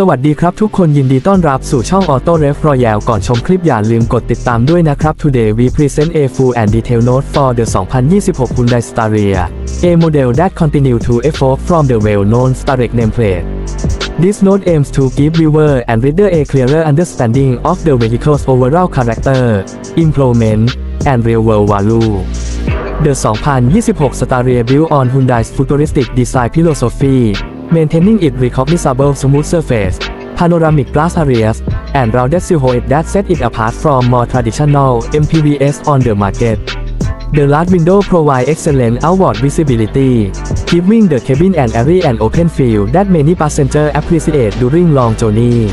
สวัสดีครับทุกคนยินดีต้อนรับสู่ช่อง Auto Ref Royale ก่อนชมคลิปอย่าลืมกดติดตามด้วยนะครับ Today we present a full and detailed note for the 2026 Hyundai Staria a model that continue to evolve from the well-known Starek nameplate This note aims to give viewer and reader a clearer understanding of the vehicle's overall character, improvement, and real-world value. The 2026 Staria built on Hyundai's futuristic design philosophy, maintaining its recognizable smooth surface, panoramic glass areas, and rounded silhouette that set it apart from more traditional MPVs on the market. The large window provide excellent outward visibility, giving the cabin an airy and open feel that many passengers appreciate during long journey.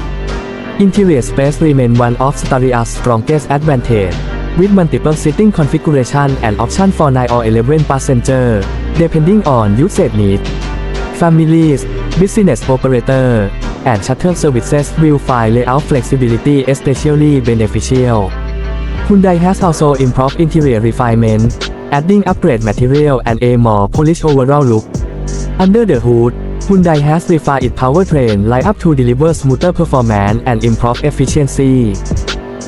Interior space remains one of Staria's strongest advantage, with multiple seating configuration and option for 9 or 11 passengers, depending on usage needs. Families, business operator, and shuttle services will find layout flexibility especially beneficial. Hyundai has also improved interior refinement, adding upgrade material and a more polished overall look. Under the hood, Hyundai has refined its powertrain lineup to deliver smoother performance and improve efficiency.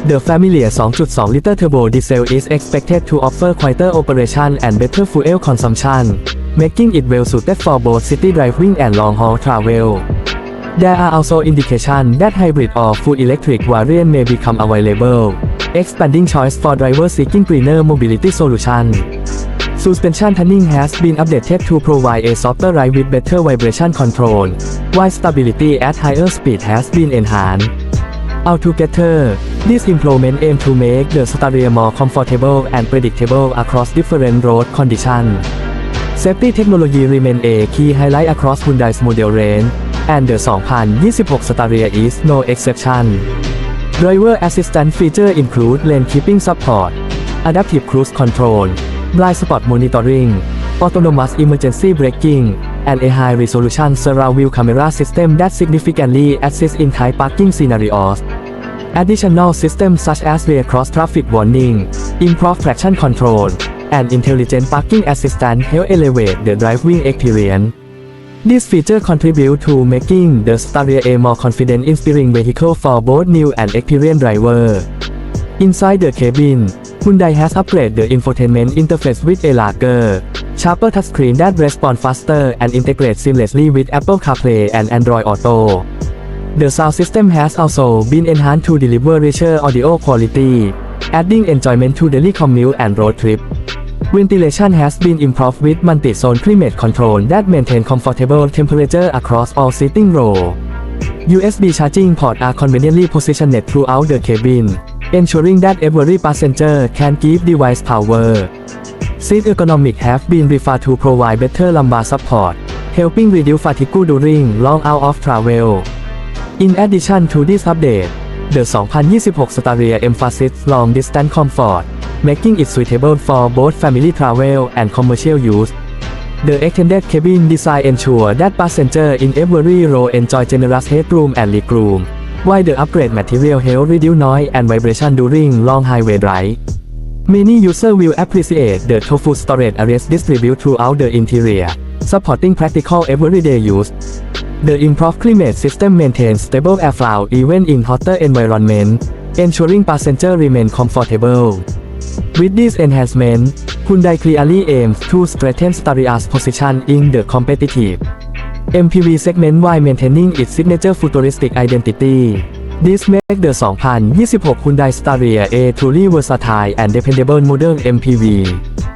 The familiar 2.2-liter turbo diesel is expected to offer quieter operation and better fuel consumption, making it well suited for both city driving and long-haul travel. There are also indications that hybrid or full electric variant may become available, expanding choice for drivers seeking greener mobility solutions. Suspension tuning has been updated to provide a softer ride with better vibration control, while stability at higher speed has been enhanced. Altogether, this improvement aim to make the Staria more comfortable and predictable across different road conditions. Safety technology remain a key highlight across Hyundai's model range, and the 2026 Staria is no exception. Driver assistance feature include lane keeping support, adaptive cruise control, blind spot monitoring, autonomous emergency braking, and a high-resolution surround view camera system that significantly assists in tight parking scenarios. Additional systems such as rear cross traffic warning, improved traction control, and intelligent parking assistant help elevate the driving experience. This feature contributes to making the Staria a more confident inspiring vehicle for both new and experienced drivers. Inside the cabin, Hyundai has upgraded the infotainment interface with a larger, sharper touchscreen that responds faster and integrates seamlessly with Apple CarPlay and Android Auto. The sound system has also been enhanced to deliver richer audio quality, adding enjoyment to daily commute and road trip. Ventilation has been improved with multi-zone climate control that maintain comfortable temperature across all seating row. USB charging port are conveniently positioned throughout the cabin, ensuring that every passenger can give device power. Seat ergonomics have been refined to provide better lumbar support, helping reduce fatigue during long hours of travel. In addition to this update, the 2026 Staria emphasizes long-distance comfort, making it suitable for both family travel and commercial use. The extended cabin design ensure that passengers in every row enjoy generous headroom and legroom, while the upgrade material help reduce noise and vibration during long highway drive. Many users will appreciate the tofu storage areas distributed throughout the interior, supporting practical everyday use. The improved climate system maintains stable airflow even in hotter environment, ensuring passengers remain comfortable. With this enhancement, Hyundai clearly aims to strengthen Staria's position in the competitive MPV segment while maintaining its signature futuristic identity. This makes the 2026 Hyundai Staria a truly versatile and dependable modern MPV.